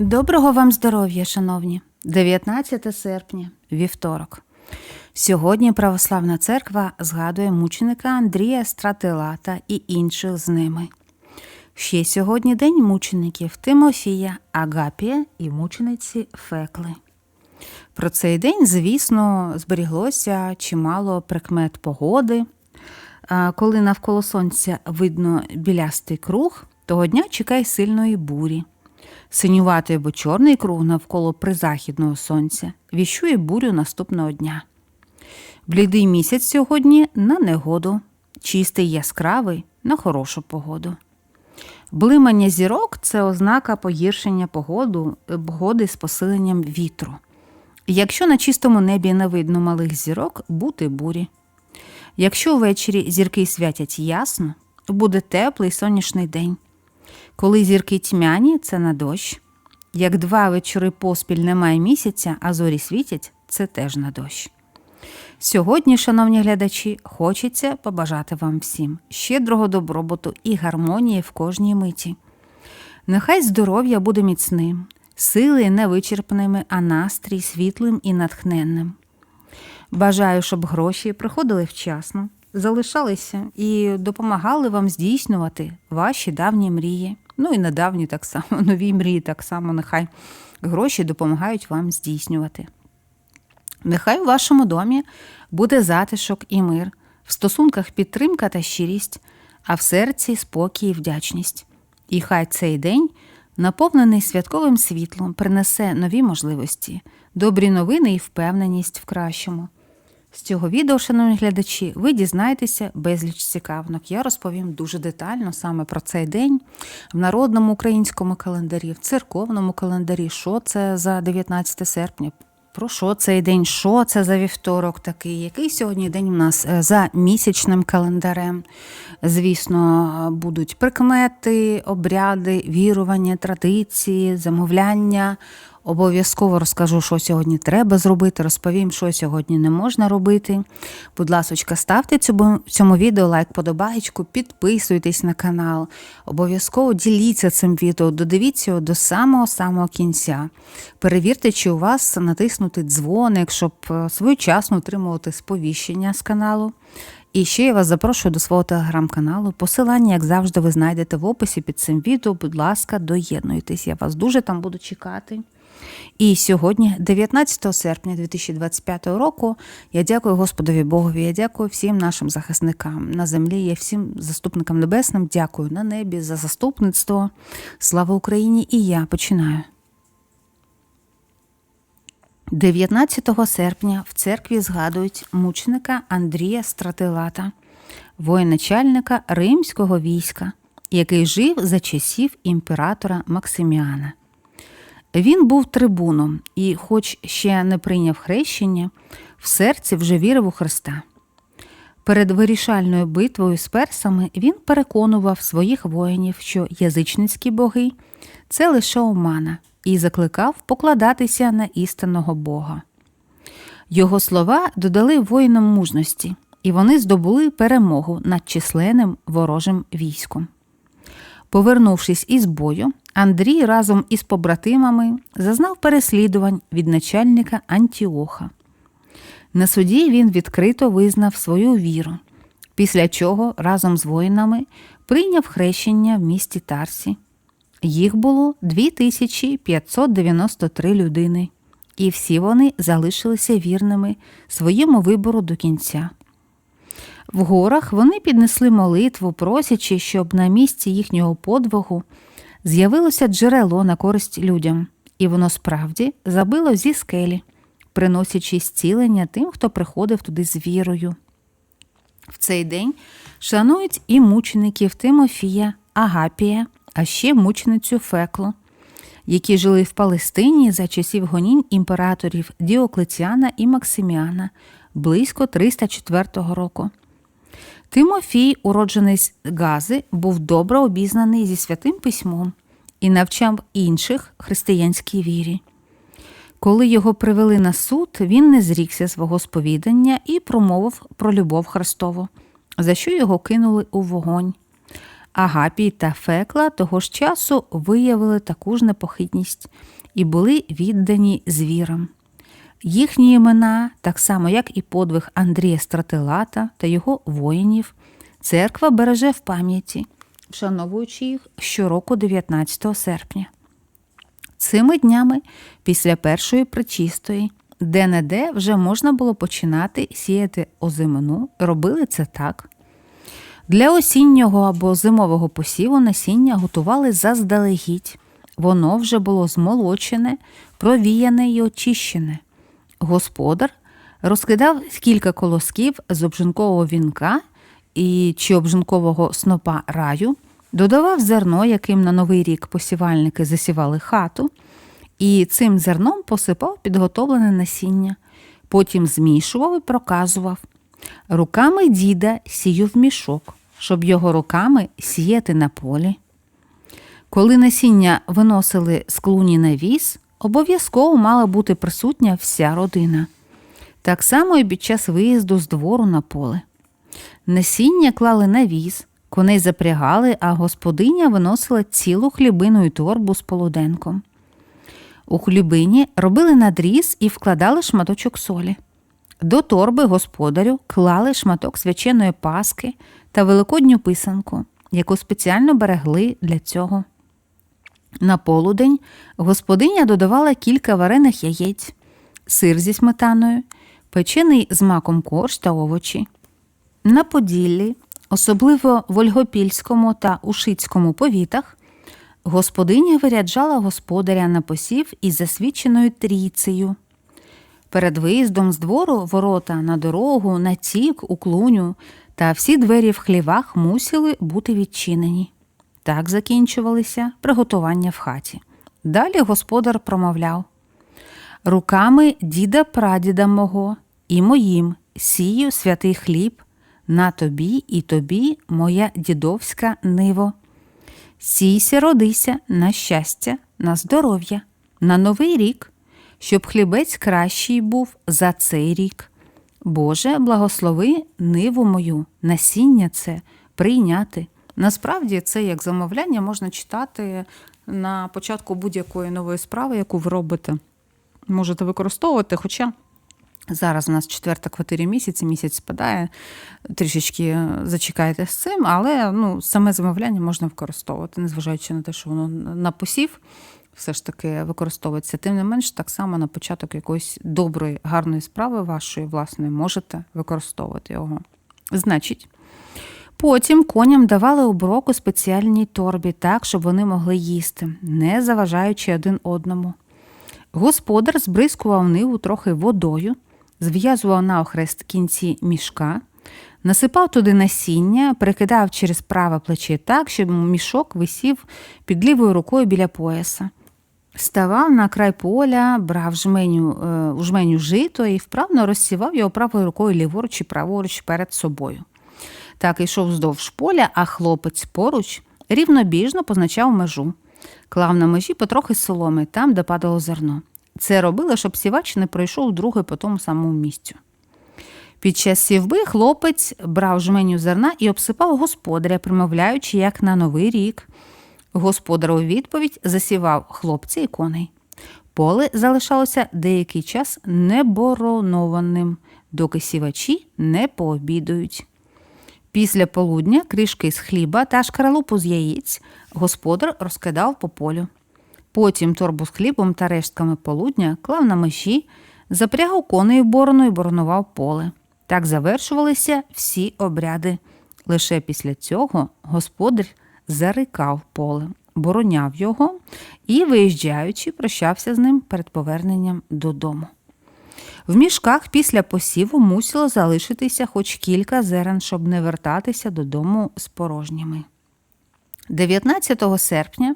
Доброго вам здоров'я, шановні! 19 серпня, вівторок. Сьогодні Православна церква згадує мученика Андрія Стратилата і інших з ними. Ще сьогодні день мучеників Тимофія, Агапія і мучениці Фекли. Про цей день, звісно, зберіглося чимало прикмет погоди. Коли навколо сонця видно білястий круг, того дня чекай сильної бурі. Синюватий або чорний круг навколо призахідного сонця віщує бурю наступного дня. Блідий місяць сьогодні на негоду, чистий яскравий на хорошу погоду. Блимання зірок це ознака погіршення погоду, погоди з посиленням вітру. Якщо на чистому небі не видно малих зірок, бути бурі. Якщо ввечері зірки святять ясно, буде теплий сонячний день. Коли зірки тьмяні, це на дощ. Як два вечори поспіль немає місяця, а зорі світять, це теж на дощ. Сьогодні, шановні глядачі, хочеться побажати вам всім щедрого добробуту і гармонії в кожній миті. Нехай здоров'я буде міцним, сили невичерпними, а настрій світлим і натхненним. Бажаю, щоб гроші приходили вчасно, залишалися і допомагали вам здійснювати ваші давні мрії. Ну і недавні так само, нові мрії так само, нехай гроші допомагають вам здійснювати. Нехай у вашому домі буде затишок і мир, в стосунках підтримка та щирість, а в серці спокій і вдячність. І хай цей день, наповнений святковим світлом, принесе нові можливості, добрі новини і впевненість в кращому. З цього відео, шановні глядачі, ви дізнаєтеся безліч цікавинок. Я розповім дуже детально саме про цей день в народному українському календарі, в церковному календарі, що це за 19 серпня. Про що цей день? Що це за вівторок такий? Який сьогодні день у нас е, за місячним календарем? Звісно, будуть прикмети, обряди, вірування, традиції, замовляння. Обов'язково розкажу, що сьогодні треба зробити, розповім, що сьогодні не можна робити. Будь ласка, ставте цьому, цьому відео лайк, подобаєчку, підписуйтесь на канал. Обов'язково діліться цим відео, додивіться його до самого-самого кінця. Перевірте, чи у вас натиснути дзвоник, щоб е, своєчасно отримувати сповіщення з каналу. І ще я вас запрошую до свого телеграм-каналу. Посилання, як завжди, ви знайдете в описі під цим відео. Будь ласка, доєднуйтесь. Я вас дуже там буду чекати. І сьогодні, 19 серпня 2025 року, я дякую Господові Богові, я дякую всім нашим захисникам на землі, я всім заступникам небесним, дякую на небі за заступництво. Слава Україні! І я починаю. 19 серпня в церкві згадують мученика Андрія Стратилата, воєначальника римського війська, який жив за часів імператора Максиміана. Він був трибуном і, хоч ще не прийняв хрещення, в серці вже вірив у Христа. Перед вирішальною битвою з персами він переконував своїх воїнів, що язичницькі боги це лише омана, і закликав покладатися на істинного Бога. Його слова додали воїнам мужності, і вони здобули перемогу над численним ворожим військом. Повернувшись із бою, Андрій разом із побратимами зазнав переслідувань від начальника Антіоха. На суді він відкрито визнав свою віру, після чого разом з воїнами прийняв хрещення в місті Тарсі. Їх було 2593 людини, і всі вони залишилися вірними своєму вибору до кінця. В горах вони піднесли молитву, просячи, щоб на місці їхнього подвигу з'явилося джерело на користь людям, і воно справді забило зі скелі, приносячи зцілення тим, хто приходив туди з вірою. В цей день шанують і мучеників Тимофія, Агапія, а ще мученицю Феклу, які жили в Палестині за часів гонінь імператорів Діоклетіана і Максиміана близько 304 року. Тимофій, уроджений з Гази, був добре обізнаний зі святим письмом і навчав інших християнській вірі. Коли його привели на суд, він не зрікся свого сповідання і промовив про любов Христову, за що його кинули у вогонь. Агапій та Фекла того ж часу виявили таку ж непохитність і були віддані звірам. Їхні імена, так само як і подвиг Андрія Стратилата та його воїнів, церква береже в пам'яті, вшановуючи їх щороку 19 серпня. Цими днями, після першої причистої, де-не-де вже можна було починати сіяти озимину, робили це так. Для осіннього або зимового посіву насіння готували заздалегідь. Воно вже було змолочене, провіяне і очищене. Господар розкидав кілька колосків з обжинкового вінка і чи обжинкового снопа раю, додавав зерно, яким на новий рік посівальники засівали хату, і цим зерном посипав підготовлене насіння, потім змішував і проказував. Руками діда сію в мішок, щоб його руками сіяти на полі. Коли насіння виносили з клуні на віз, обов'язково мала бути присутня вся родина. Так само і під час виїзду з двору на поле. Насіння клали на віз, коней запрягали, а господиня виносила цілу хлібину і торбу з полуденком. У хлібині робили надріз і вкладали шматочок солі. До торби господарю клали шматок свяченої паски та великодню писанку, яку спеціально берегли для цього. На полудень господиня додавала кілька варених яєць, сир зі сметаною, печений з маком корж та овочі. На Поділлі, особливо в Ольгопільському та Ушицькому повітах, господиня виряджала господаря на посів із засвіченою трійцею. Перед виїздом з двору ворота на дорогу, на тік, у клуню та всі двері в хлівах мусили бути відчинені. Так закінчувалися приготування в хаті. Далі господар промовляв руками діда прадіда мого і моїм сію святий хліб, на тобі і тобі моя дідовська ниво. Сійся, родися на щастя, на здоров'я, на новий рік, щоб хлібець кращий був за цей рік. Боже, благослови ниву мою, насіння це прийняти. Насправді це як замовляння можна читати на початку будь-якої нової справи, яку ви робите. Можете використовувати, хоча зараз у нас четверта квартирі місяці, місяць спадає, трішечки зачекайте з цим, але ну, саме замовляння можна використовувати, незважаючи на те, що воно на посів все ж таки використовується. Тим не менш, так само на початок якоїсь доброї, гарної справи вашої власної можете використовувати його. Значить. Потім коням давали у спеціальній торбі так, щоб вони могли їсти, не заважаючи один одному. Господар збризкував ниву трохи водою, зв'язував на охрест кінці мішка, насипав туди насіння, перекидав через праве плече так, щоб мішок висів під лівою рукою біля пояса. Ставав на край поля, брав жменю, е, у жменю жито і вправно розсівав його правою рукою ліворуч і праворуч перед собою. Так йшов вздовж поля, а хлопець поруч рівнобіжно позначав межу, клав на межі потрохи соломи там, де падало зерно. Це робили, щоб сівач не пройшов друге по тому самому місцю. Під час сівби хлопець брав жменю зерна і обсипав господаря, примовляючи, як на новий рік. Господар у відповідь засівав хлопця і коней. Поле залишалося деякий час неборонованим, доки сівачі не пообідують. Після полудня кришки з хліба та шкаралупу з яєць господар розкидав по полю. Потім торбу з хлібом та рештками полудня клав на меші, запрягав коней борону і боронував поле. Так завершувалися всі обряди. Лише після цього господар зарикав поле, бороняв його і, виїжджаючи, прощався з ним перед поверненням додому. В мішках після посіву мусило залишитися хоч кілька зерен, щоб не вертатися додому з порожніми. 19 серпня,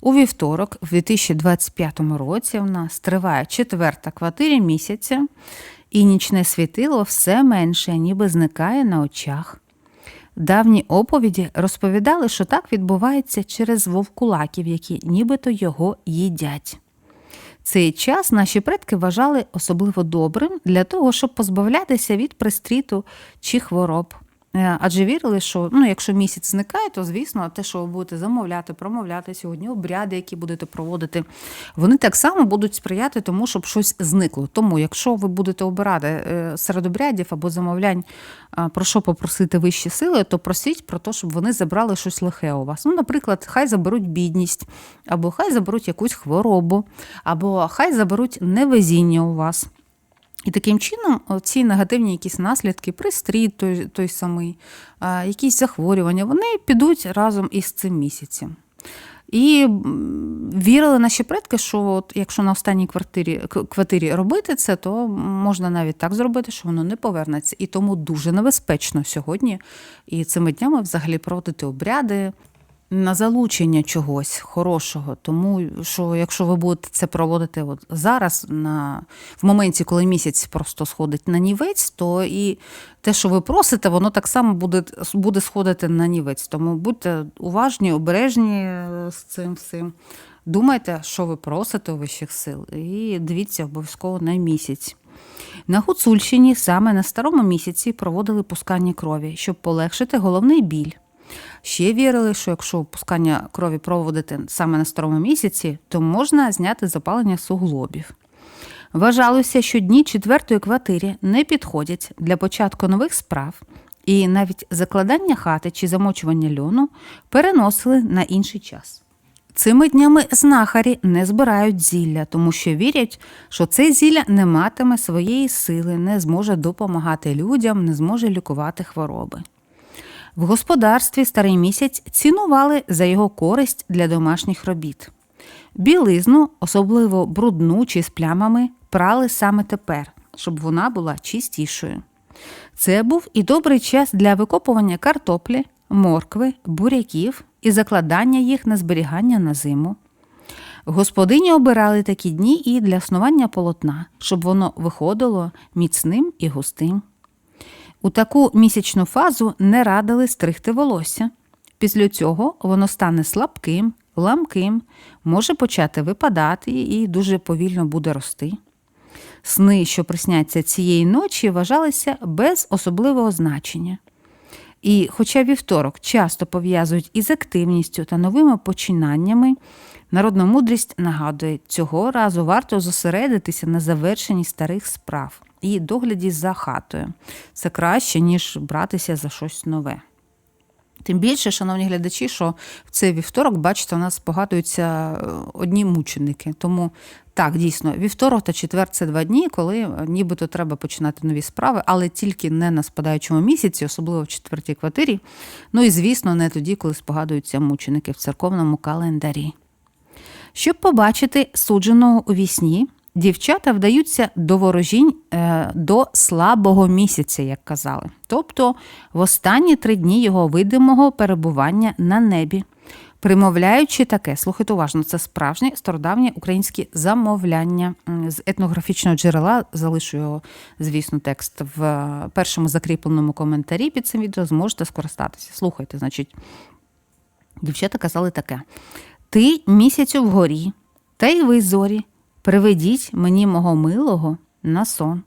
у вівторок, в 2025 році, у нас триває четверта квартирі місяця, і нічне світило все менше, ніби зникає на очах. Давні оповіді розповідали, що так відбувається через вовкулаків, які нібито його їдять. Цей час наші предки вважали особливо добрим для того, щоб позбавлятися від пристріту чи хвороб. Е, Адже вірили, що ну, якщо місяць зникає, то звісно, те, що ви будете замовляти, промовляти сьогодні, обряди, які будете проводити, вони так само будуть сприяти тому, щоб щось зникло. Тому, якщо ви будете обирати е, серед обрядів або замовлянь, про що попросити вищі сили, то просіть про те, щоб вони забрали щось лихе у вас. Ну, наприклад, хай заберуть бідність, або хай заберуть якусь хворобу, або хай заберуть невезіння у вас. І таким чином ці негативні якісь наслідки, пристрій той, той самий, якісь захворювання, вони підуть разом із цим місяцем. І вірили наші предки, що от якщо на останній квартирі, квартирі робити це, то можна навіть так зробити, що воно не повернеться. І тому дуже небезпечно сьогодні і цими днями взагалі проводити обряди на залучення чогось хорошого. Тому що якщо ви будете це проводити от зараз, на, в моменті, коли місяць просто сходить на нівець, то і те, що ви просите, воно так само буде, буде сходити на нівець. Тому будьте уважні, обережні е, з цим всім. Думайте, що ви просите у вищих сил, і дивіться обов'язково на місяць. На Гуцульщині саме на старому місяці проводили пускання крові, щоб полегшити головний біль. Ще вірили, що якщо пускання крові проводити саме на старому місяці, то можна зняти запалення суглобів. Вважалося, що дні четвертої квартири не підходять для початку нових справ, і навіть закладання хати чи замочування льону переносили на інший час. Цими днями знахарі не збирають зілля, тому що вірять, що це зілля не матиме своєї сили, не зможе допомагати людям, не зможе лікувати хвороби. В господарстві старий місяць цінували за його користь для домашніх робіт. Білизну, особливо брудну чи з плямами, прали саме тепер, щоб вона була чистішою. Це був і добрий час для викопування картоплі, моркви, буряків і закладання їх на зберігання на зиму. Господині обирали такі дні і для снування полотна, щоб воно виходило міцним і густим. У таку місячну фазу не радили стригти волосся. Після цього воно стане слабким, ламким, може почати випадати і дуже повільно буде рости. Сни, що присняться цієї ночі, вважалися без особливого значення. І, хоча вівторок часто пов'язують із активністю та новими починаннями, народна мудрість нагадує, цього разу варто зосередитися на завершенні старих справ і догляді за хатою. Це краще, ніж братися за щось нове. Тим більше, шановні глядачі, що в цей вівторок, бачите, у нас погадуються е, одні мученики. Тому так, дійсно, вівторок та четвер це два дні, коли е, нібито треба починати нові справи, але тільки не на спадаючому місяці, особливо в четвертій квартирі. Ну і звісно, не тоді, коли спогадуються мученики в церковному календарі. Щоб побачити судженого у вісні, дівчата вдаються до ворожінь е, до слабого місяця, як казали, тобто в останні три дні його видимого перебування на небі. Примовляючи таке, слухайте уважно, це справжнє стародавнє українське замовляння з етнографічного джерела. Залишу його, звісно, текст в першому закріпленому коментарі під цим відео. Зможете скористатися. Слухайте, значить, дівчата казали таке: Ти місяцю вгорі, та й ви зорі, приведіть мені мого милого на сон.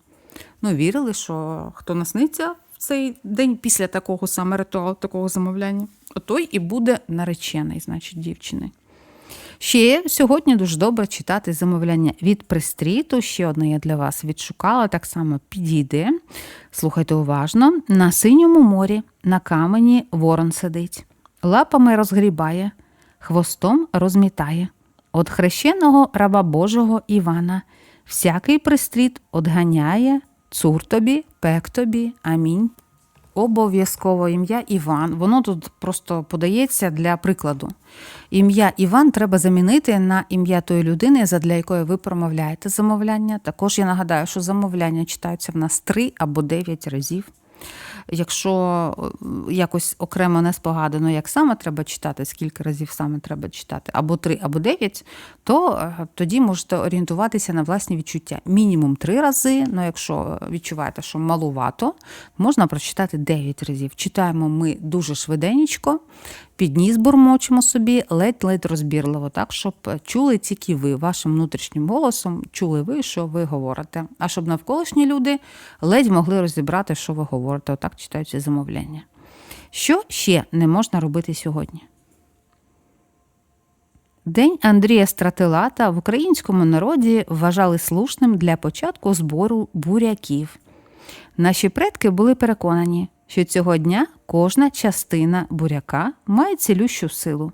Ну, вірили, що хто насниться в цей день після такого саме ритуалу, такого замовляння, той і буде наречений, значить, дівчини. Ще сьогодні дуже добре читати замовляння від пристріту. Ще одне я для вас відшукала, так само підійде. Слухайте уважно: на синьому морі, на камені ворон сидить, лапами розгрібає, хвостом розмітає. От хрещеного раба Божого Івана всякий пристріт одганяє, цур тобі, пек тобі, амінь. Обов'язково ім'я Іван. Воно тут просто подається для прикладу. Ім'я Іван треба замінити на ім'я тої людини, задля якої ви промовляєте замовляння. Також я нагадаю, що замовляння читаються в нас три або дев'ять разів. Якщо е, якось окремо не спогадано, як саме треба читати, скільки разів саме треба читати, або три, або дев'ять, то е, тоді можете орієнтуватися на власні відчуття. Мінімум три рази. Ну, якщо відчуваєте, що малувато, можна прочитати дев'ять разів. Читаємо ми дуже швиденько, під ніс бурмочемо собі, ледь-ледь розбірливо, так, щоб чули тільки ви вашим внутрішнім голосом, чули ви, що ви говорите. А щоб навколишні люди ледь могли розібрати, що ви говорите. Отак читаються замовляння. Що ще не можна робити сьогодні? День Андрія Стратилата в українському народі вважали слушним для початку збору буряків. Наші предки були переконані, що цього дня кожна частина буряка має цілющу силу.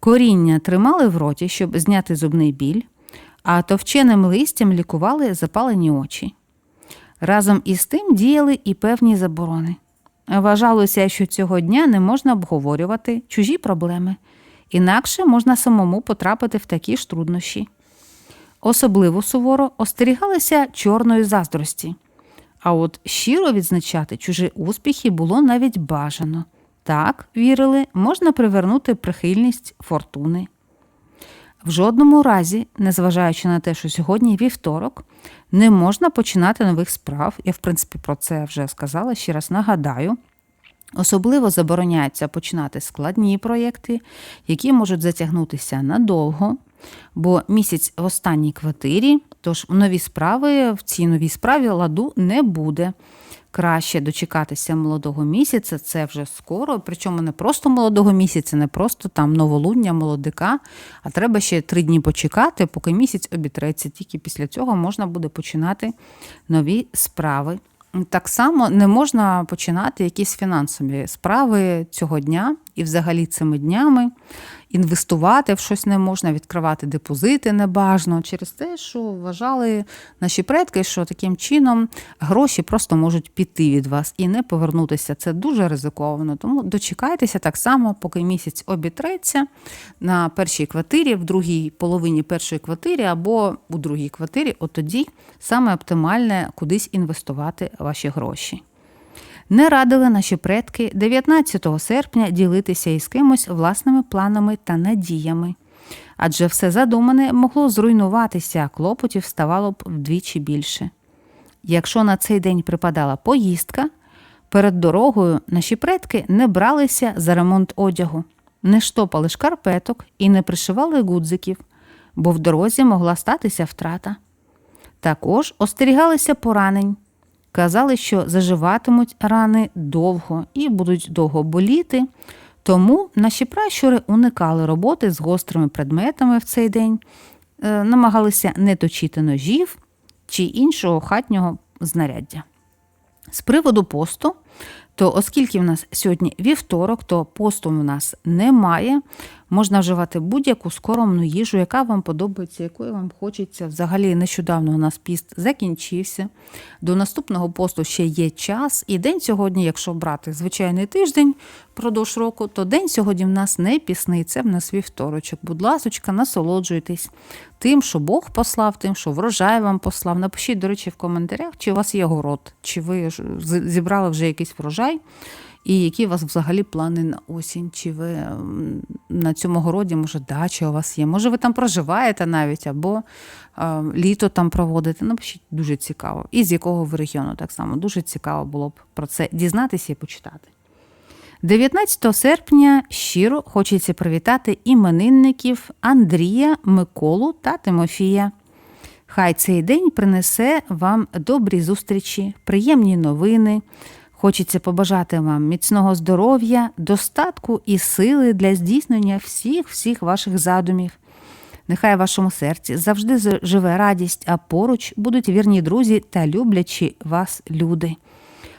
Коріння тримали в роті, щоб зняти зубний біль, а товченим листям лікували запалені очі. Разом із тим діяли і певні заборони. Вважалося, що цього дня не можна обговорювати чужі проблеми, інакше можна самому потрапити в такі ж труднощі. Особливо суворо остерігалися чорної заздрості. А от щиро відзначати чужі успіхи було навіть бажано. Так, вірили, можна привернути прихильність фортуни. В жодному разі, незважаючи на те, що сьогодні вівторок, не можна починати нових справ. Я, в принципі, про це вже сказала, ще раз нагадаю. Особливо забороняється починати складні проєкти, які можуть затягнутися надовго, бо місяць в останній квартирі, тож нові справи в цій новій справі ладу не буде. Краще дочекатися молодого місяця, це вже скоро, причому не просто молодого місяця, не просто там новолуння, молодика, а треба ще три дні почекати, поки місяць обітреться. Тільки після цього можна буде починати нові справи. Так само не можна починати якісь фінансові справи цього дня і взагалі цими днями. Інвестувати в щось не можна, відкривати депозити небажано через те, що вважали наші предки, що таким чином гроші просто можуть піти від вас і не повернутися. Це дуже ризиковано. Тому дочекайтеся так само, поки місяць обітреться на першій квартирі, в другій половині першої квартири або у другій квартирі, от тоді саме оптимальне кудись інвестувати ваші гроші. Не радили наші предки 19 серпня ділитися із кимось власними планами та надіями, адже все задумане могло зруйнуватися, а клопотів ставало б вдвічі більше. Якщо на цей день припадала поїздка, перед дорогою наші предки не бралися за ремонт одягу, не штопали шкарпеток і не пришивали гудзиків, бо в дорозі могла статися втрата. Також остерігалися поранень. Казали, що заживатимуть рани довго і будуть довго боліти. Тому наші пращури уникали роботи з гострими предметами в цей день, е, намагалися не точити ножів чи іншого хатнього знаряддя. З приводу посту, то оскільки в нас сьогодні вівторок, то посту в нас немає. Можна вживати будь-яку скоромну їжу, яка вам подобається, якої вам хочеться. Взагалі, нещодавно у нас піст закінчився. До наступного посту ще є час. І день сьогодні, якщо брати звичайний тиждень впродовж року, то день сьогодні в нас не пісний, це в нас вівторочок. Будь ласочка, насолоджуйтесь тим, що Бог послав, тим, що врожай вам послав. Напишіть, до речі, в коментарях, чи у вас є город, чи ви зібрали вже якийсь врожай. І які у вас взагалі плани на осінь? Чи ви на цьому городі, може, дача у вас є? Може, ви там проживаєте навіть, або а, літо там проводите? Напишіть дуже цікаво. І з якого ви регіону так само дуже цікаво було б про це дізнатися і почитати. 19 серпня щиро хочеться привітати іменинників Андрія, Миколу та Тимофія. Хай цей день принесе вам добрі зустрічі, приємні новини. Хочеться побажати вам міцного здоров'я, достатку і сили для здійснення всіх всіх ваших задумів. Нехай в вашому серці завжди живе радість, а поруч будуть вірні друзі та люблячі вас люди.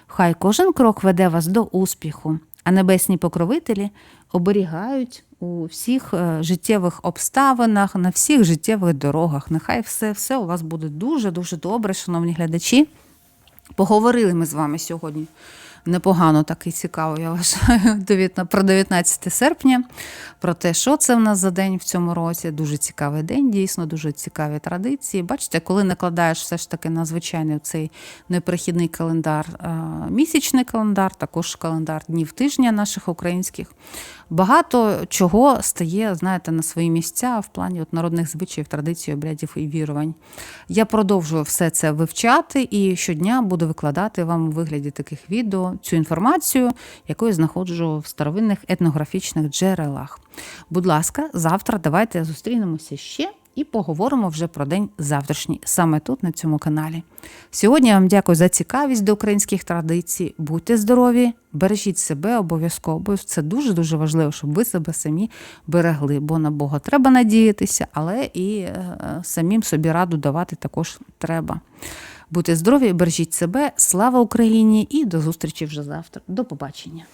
Хай кожен крок веде вас до успіху, а небесні покровителі оберігають у всіх е, життєвих обставинах, на всіх життєвих дорогах. Нехай все, все у вас буде дуже-дуже добре, шановні глядачі. Поговорили ми з вами сьогодні. Непогано так і цікаво, я вважаю, про 19 серпня, про те, що це в нас за день в цьому році. Дуже цікавий день, дійсно, дуже цікаві традиції. Бачите, коли накладаєш все ж таки на звичайний цей непрохідний календар, місячний календар, також календар днів тижня наших українських, багато чого стає, знаєте, на свої місця в плані от народних звичаїв, традицій, обрядів і вірувань. Я продовжую все це вивчати і щодня буду викладати вам у вигляді таких відео цю інформацію, яку я знаходжу в старовинних етнографічних джерелах. Будь ласка, завтра давайте зустрінемося ще і поговоримо вже про день завтрашній, саме тут, на цьому каналі. Сьогодні я вам дякую за цікавість до українських традицій. Будьте здорові, бережіть себе обов'язково, бо це дуже дуже важливо, щоб ви себе самі берегли. Бо на Бога треба надіятися, але і е, самим собі раду давати також треба. Будьте здорові, бережіть себе, слава Україні і до зустрічі вже завтра. До побачення.